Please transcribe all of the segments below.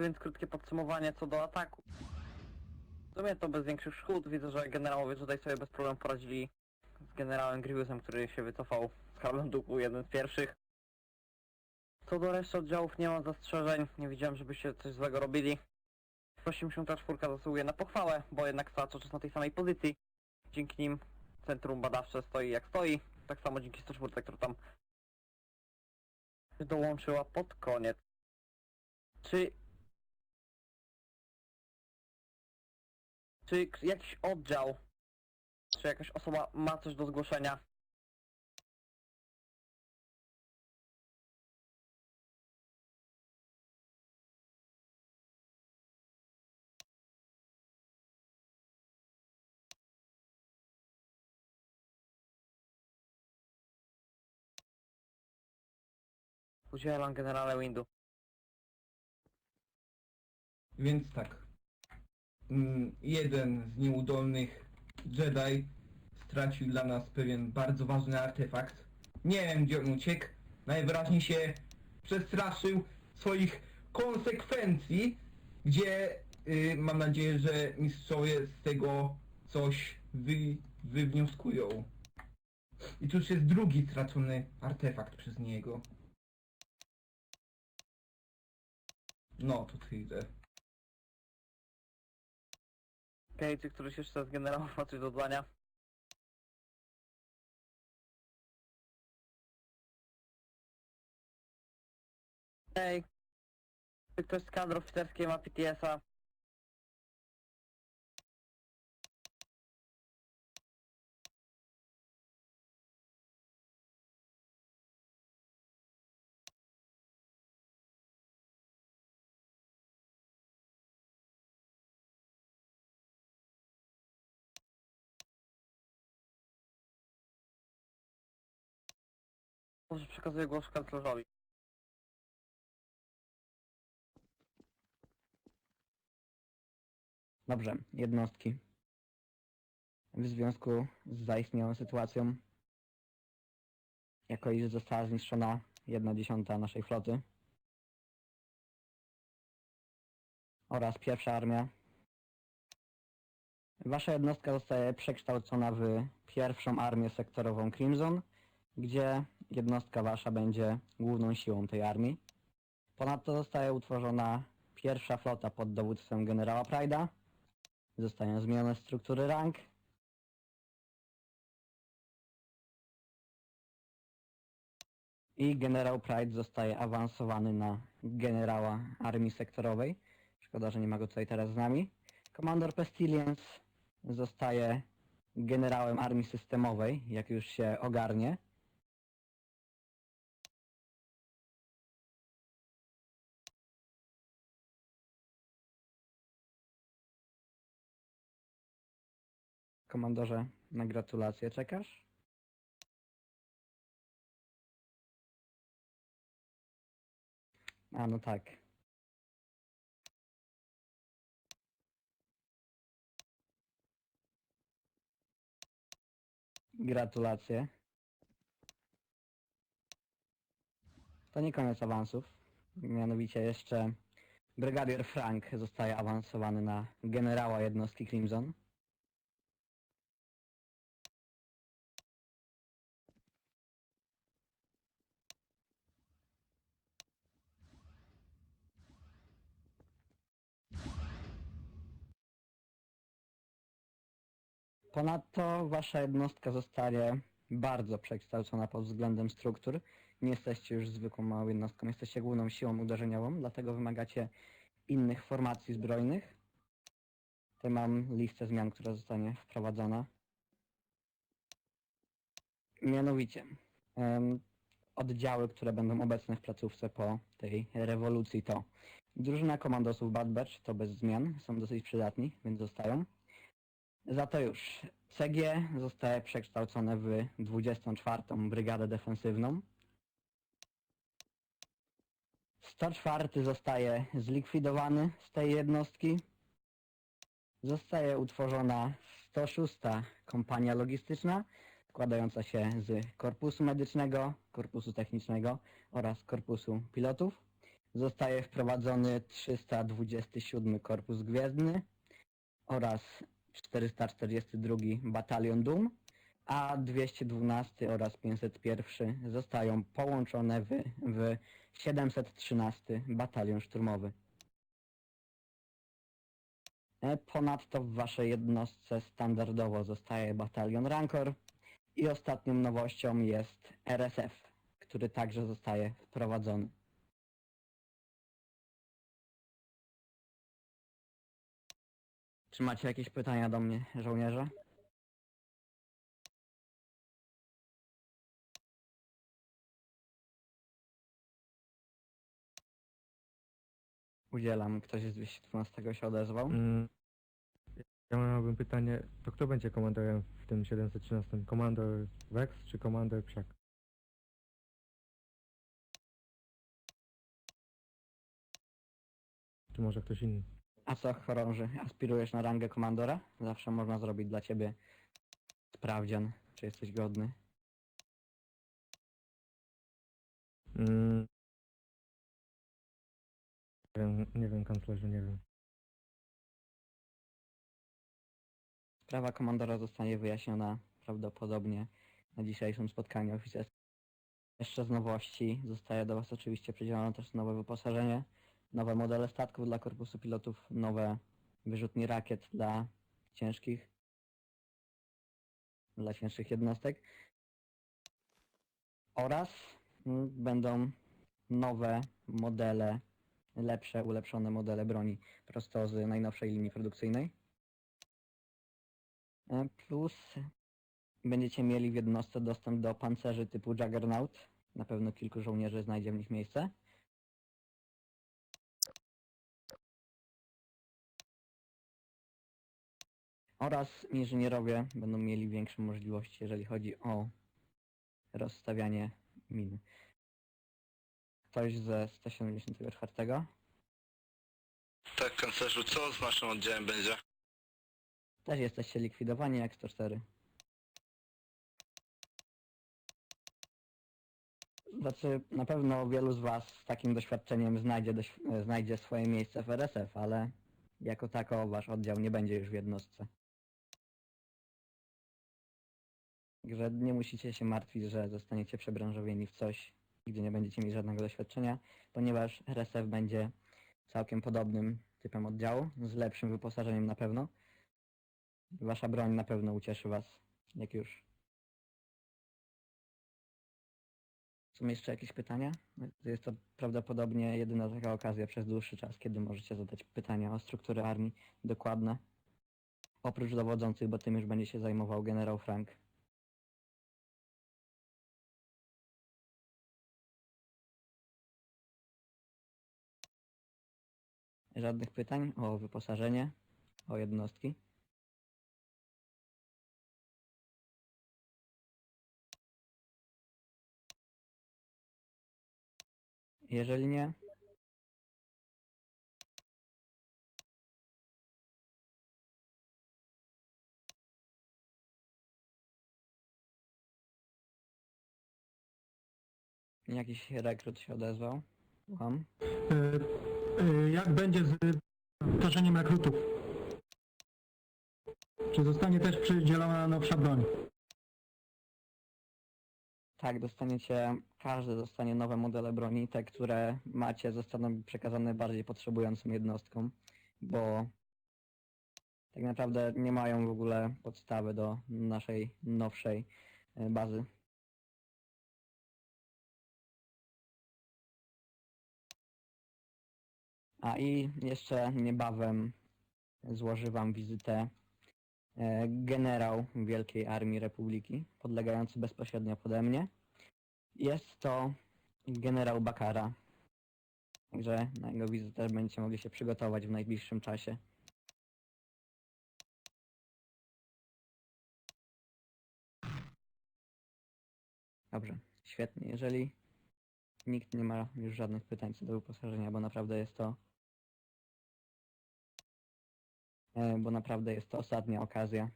Więc krótkie podsumowanie co do ataku. W sumie to bez większych szkód. Widzę, że generałowie tutaj sobie bez problemu poradzili z generałem Grievousem, który się wycofał z Karlem Duku, jeden z pierwszych. Co do reszty oddziałów nie mam zastrzeżeń, nie widziałem, żebyście coś złego robili. 84 zasługuje na pochwałę, bo jednak cały czas na tej samej pozycji. Dzięki nim centrum badawcze stoi jak stoi. Tak samo dzięki 104, która tam dołączyła pod koniec. Czy... Czy jakiś oddział, czy jakaś osoba ma coś do zgłoszenia? Udzielam generale Windu. Więc tak. Mm, Jeden z nieudolnych Jedi stracił dla nas pewien bardzo ważny artefakt. Nie wiem gdzie on uciekł. Najwyraźniej się przestraszył swoich konsekwencji, gdzie y, mam nadzieję, że mistrzowie z tego coś wy, wywnioskują. I tu już jest drugi stracony artefakt przez niego. No, to tyle. Okej, czy któryś jeszcze z generałów ma coś do dodania? Ej, czy ktoś z kadr oficerskiej ma PTS-a? Może przekazuję głos kanclerzowi. Dobrze, jednostki. W związku z zaistniałą sytuacją, jako iż została zniszczona jedna dziesiąta naszej floty oraz pierwsza armia, wasza jednostka zostaje przekształcona w pierwszą armię sektorową Crimson, gdzie jednostka wasza będzie główną siłą tej armii. Ponadto zostaje utworzona pierwsza flota pod dowództwem generała Pride'a, Zostają zmienione struktury rank. I generał Pride zostaje awansowany na generała armii sektorowej. Szkoda, że nie ma go tutaj teraz z nami. Komandor Pestilence zostaje generałem armii systemowej, jak już się ogarnie. Komandorze, na gratulacje czekasz? A no tak. Gratulacje. To nie koniec awansów. Mianowicie jeszcze Brygadier Frank zostaje awansowany na generała jednostki Crimson. Ponadto wasza jednostka zostanie bardzo przekształcona pod względem struktur. Nie jesteście już zwykłą małą jednostką, jesteście główną siłą uderzeniową, dlatego wymagacie innych formacji zbrojnych. Tutaj mam listę zmian, która zostanie wprowadzona. Mianowicie, oddziały, które będą obecne w placówce po tej rewolucji to drużyna komandosów Bad Batch, to bez zmian, są dosyć przydatni, więc zostają. Za to już CG zostaje przekształcone w 24. Brygadę Defensywną. 104 zostaje zlikwidowany z tej jednostki. Zostaje utworzona 106. Kompania Logistyczna, składająca się z Korpusu Medycznego, Korpusu Technicznego oraz Korpusu Pilotów. zostaje wprowadzony 327 Korpus Gwiezdny oraz 442 Batalion Dum, a 212 oraz 501 zostają połączone w, w 713 Batalion Szturmowy. E, Ponadto w waszej jednostce standardowo zostaje Batalion Rancor i ostatnią nowością jest RSF, który także zostaje wprowadzony. Czy macie jakieś pytania do mnie, żołnierze? Udzielam. Ktoś z 212 się odezwał? Mm, Ja miałbym pytanie, to kto będzie komandorem w tym 713? Komandor Vex czy komandor Krzak? Czy może ktoś inny? A co chorąży? Aspirujesz na rangę komandora? Zawsze można zrobić dla ciebie sprawdzian, czy jesteś godny. Mm. Nie wiem, nie wiem kanclerzu, nie wiem. Sprawa komandora zostanie wyjaśniona prawdopodobnie na dzisiejszym spotkaniu oficerskim. Jeszcze z nowości zostaje do Was oczywiście przydzielone też nowe wyposażenie, nowe modele statków dla korpusu pilotów, nowe wyrzutnie rakiet dla ciężkich dla cięższych jednostek oraz mm, będą nowe modele, lepsze, ulepszone modele broni prosto z najnowszej linii produkcyjnej. E, Plus będziecie mieli w jednostce dostęp do pancerzy typu Juggernaut. Na pewno kilku żołnierzy znajdzie w nich miejsce. Oraz inżynierowie będą mieli większe możliwości, jeżeli chodzi o rozstawianie min. Ktoś ze 174? Tak, kanclerzu, co z naszym oddziałem będzie? Też jesteście likwidowani jak 104. Znaczy, na pewno wielu z Was z takim doświadczeniem znajdzie, doś- e, znajdzie swoje miejsce w RSF, ale jako tako Wasz oddział nie będzie już w jednostce. Także nie musicie się martwić, że zostaniecie przebranżowieni w coś, gdzie nie będziecie mieć żadnego doświadczenia, ponieważ RSF będzie całkiem podobnym typem oddziału, z lepszym wyposażeniem na pewno. Wasza broń na pewno ucieszy was, jak już. Są jeszcze jakieś pytania? Jest to prawdopodobnie jedyna taka okazja przez dłuższy czas, kiedy możecie zadać pytania o strukturę armii dokładne. Oprócz dowodzących, bo tym już będzie się zajmował generał Frank. Żadnych pytań o wyposażenie, o jednostki? Jeżeli nie, jakiś rekrut się odezwał. Słucham. E, Jak będzie z wyposażeniem rekrutów? Czy zostanie też przydzielona nowsza broń? Tak, dostaniecie, każdy dostanie nowe modele broni, te, które macie zostaną przekazane bardziej potrzebującym jednostkom, bo tak naprawdę nie mają w ogóle podstawy do naszej nowszej e, bazy. A i jeszcze niebawem złoży wam wizytę e, generał Wielkiej Armii Republiki, podlegający bezpośrednio pode mnie. Jest to generał Bakara. Także na jego wizytę będziecie mogli się przygotować w najbliższym czasie. Dobrze, świetnie. Jeżeli nikt nie ma już żadnych pytań co do wyposażenia, bo naprawdę jest to bo naprawdę jest to ostatnia okazja,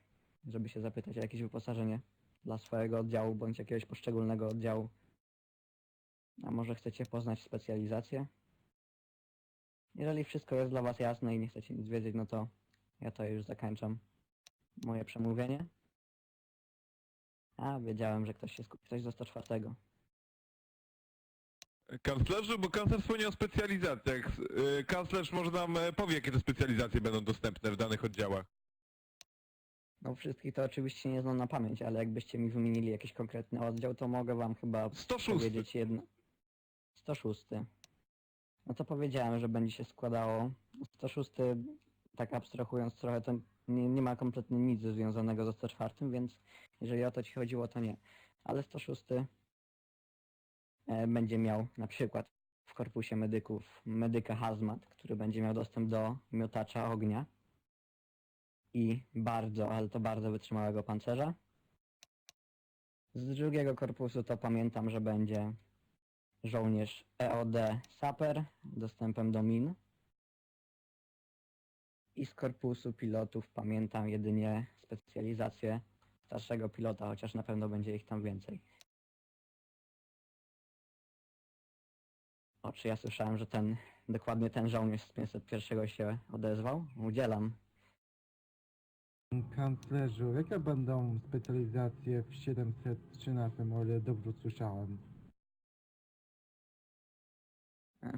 żeby się zapytać o jakieś wyposażenie dla swojego oddziału bądź jakiegoś poszczególnego oddziału. A może chcecie poznać specjalizację? Jeżeli wszystko jest dla was jasne i nie chcecie nic wiedzieć, no to ja to już zakończam moje przemówienie. A, wiedziałem, że ktoś się skupi, ktoś do 104. Kanclerzu, bo kanclerz wspomniał o specjalizacjach. Y, Kanclerz może nam e, powie, jakie te specjalizacje będą dostępne w danych oddziałach. No wszystkich to oczywiście nie znam na pamięć, ale jakbyście mi wymienili jakiś konkretny oddział, to mogę wam chyba 106. powiedzieć jedno. 106. No to powiedziałem, że będzie się składało. 106, tak abstrahując trochę, to nie, nie ma kompletnie nic związanego ze 104, więc jeżeli o to ci chodziło, to nie. Ale 106 e, będzie miał na przykład w korpusie medyków medyka hazmat, który będzie miał dostęp do miotacza ognia i bardzo, ale to bardzo wytrzymałego pancerza. Z drugiego korpusu to pamiętam, że będzie żołnierz EOD Saper dostępem do min. I z korpusu pilotów pamiętam jedynie specjalizację starszego pilota, chociaż na pewno będzie ich tam więcej. O, czy ja słyszałem, że ten, dokładnie ten żołnierz z 501 się odezwał? Udzielam. Kanclerzu, jakie będą specjalizacje w 713, o ile dobrze słyszałem?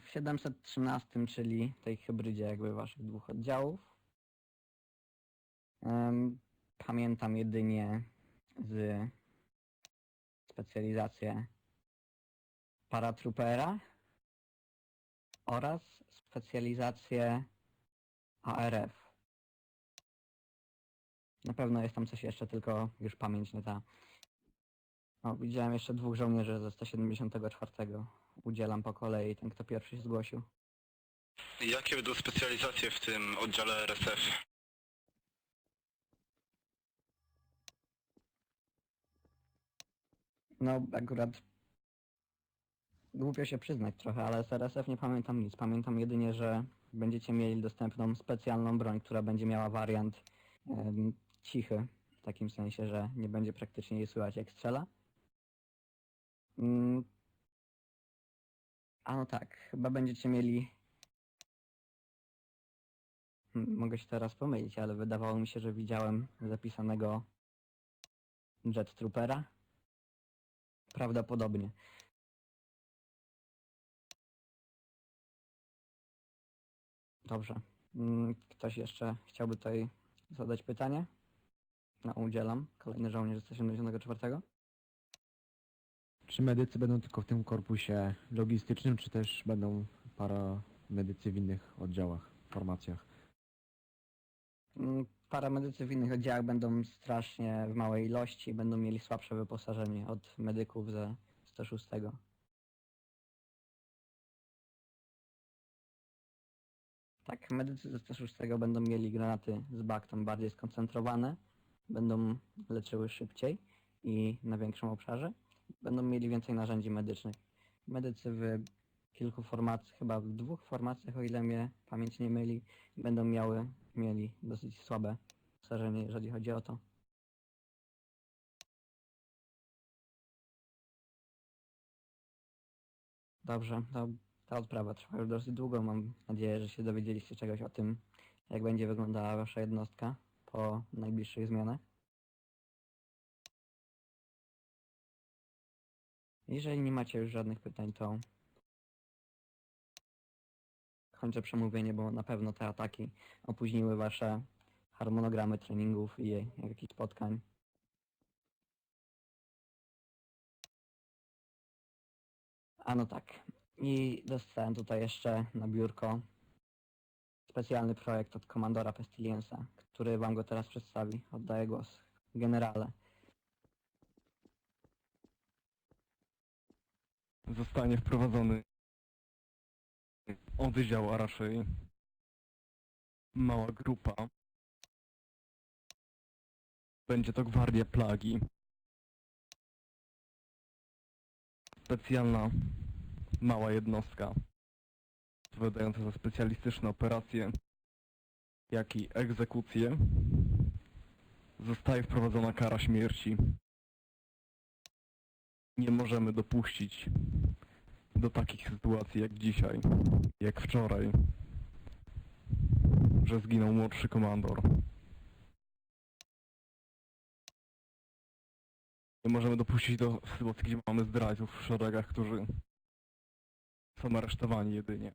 W 713, czyli tej hybrydzie jakby waszych dwóch oddziałów. Em, pamiętam jedynie z specjalizację paratroopera oraz specjalizację ARF. Na pewno jest tam coś jeszcze, tylko już pamięć nie ta. O, widziałem jeszcze dwóch żołnierzy ze 174. Udzielam po kolei, ten kto pierwszy się zgłosił. Jakie będą specjalizacje w tym oddziale RSF? No, akurat głupio się przyznać trochę, ale z RSF nie pamiętam nic. Pamiętam jedynie, że będziecie mieli dostępną specjalną broń, która będzie miała wariant cichy, w takim sensie, że nie będzie praktycznie jej słychać jak strzela. Mm. A no tak, chyba będziecie mieli... Hmm, Mogę się teraz pomylić, ale wydawało mi się, że widziałem zapisanego Jet Troopera. Prawdopodobnie. Dobrze. Mm, Ktoś jeszcze chciałby tutaj zadać pytanie? No, udzielam. Kolejny żołnierz z 174. Czy medycy będą tylko w tym korpusie logistycznym, czy też będą paramedycy w innych oddziałach, formacjach? Mm, Paramedycy w innych oddziałach będą strasznie w małej ilości, będą mieli słabsze wyposażenie od medyków ze 106. Tak, medycy ze 106 będą mieli granaty z baktem bardziej skoncentrowane, będą leczyły szybciej i na większym obszarze, będą mieli więcej narzędzi medycznych. Medycy w kilku formacjach, chyba w dwóch formacjach, o ile mnie pamięć nie myli, będą miały, mieli dosyć słabe wyposażenie, jeżeli chodzi o to. Dobrze, to ta odprawa trwa już dosyć długo. Mam nadzieję, że się dowiedzieliście czegoś o tym, jak będzie wyglądała wasza jednostka po najbliższych zmianach. Jeżeli nie macie już żadnych pytań, to kończę przemówienie, bo na pewno te ataki opóźniły wasze harmonogramy treningów i jakichś spotkań. A no tak. I dostałem tutaj jeszcze na biurko specjalny projekt od komandora Pestiliensa, który wam go teraz przedstawi. Oddaję głos. Generale. Zostanie wprowadzony oddział, a raczej mała grupa. Będzie to Gwardia Plagi. Specjalna mała jednostka odpowiadająca za specjalistyczne operacje, jak i egzekucje. Zostaje wprowadzona kara śmierci. Nie możemy dopuścić do takich sytuacji jak dzisiaj, jak wczoraj, że zginął młodszy komandor. Nie możemy dopuścić do sytuacji, gdzie mamy zdrajców w szeregach, którzy są aresztowani jedynie.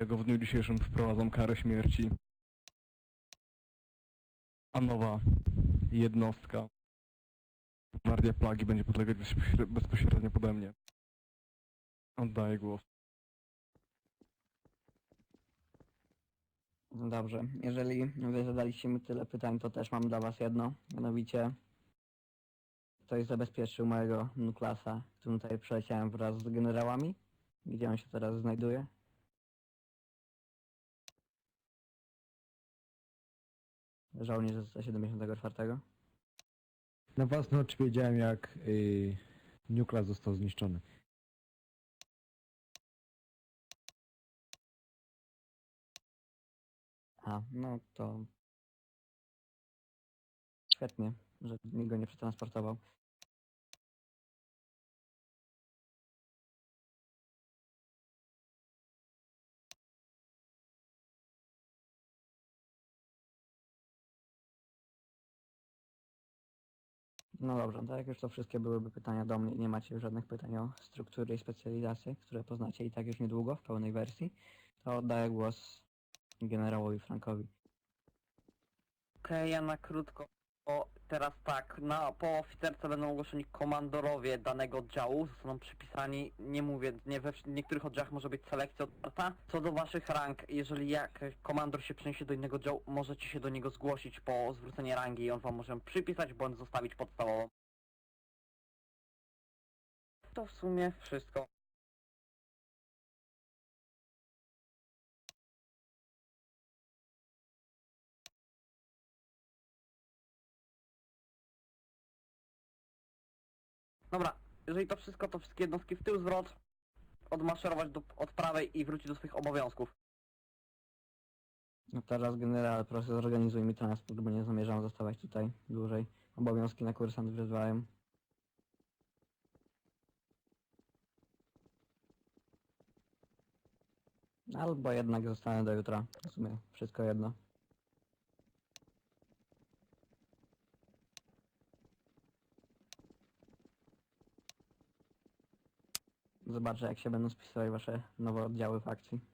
Jego w dniu dzisiejszym wprowadzam karę śmierci. A nowa jednostka Gwardia Plagi będzie podlegać bezpośre- bezpośrednio pode mnie. Oddaję głos. Dobrze, jeżeli wy zadaliście mi tyle pytań, to też mam dla was jedno. Mianowicie, ktoś zabezpieczył mojego nuklasa, którym tutaj przeleciałem wraz z generałami. Gdzie on się teraz znajduje? Żołnierz ze 174. Na własne oczy wiedziałem jak yy, Nukleus został zniszczony. A, no to... Świetnie, że nikt go nie przetransportował. No dobrze, tak jak już to wszystkie byłyby pytania do mnie nie macie już żadnych pytań o struktury i specjalizacje, które poznacie i tak już niedługo w pełnej wersji, to oddaję głos generałowi Frankowi. Okej, ja na krótko. O, teraz tak, na, po oficerce będą ogłoszeni komandorowie danego oddziału, zostaną przypisani, nie mówię, nie we wsz- niektórych oddziałach może być selekcja otwarta. Co do waszych rank, jeżeli jak komandor się przeniesie do innego oddziału, możecie się do niego zgłosić po zwrócenie rangi i on wam może przypisać, bądź zostawić podstawową. To w sumie wszystko. Dobra, jeżeli to wszystko, to wszystkie jednostki w tył zwrot, odmaszerować do, od prawej i wrócić do swoich obowiązków. No teraz generał, proszę zorganizuj mi transport, bo nie zamierzam zostawać tutaj dłużej. Obowiązki na kursant wzywają. Albo jednak zostanę do jutra. W sumie wszystko jedno. Zobaczę jak się będą spisywać wasze nowe oddziały w akcji.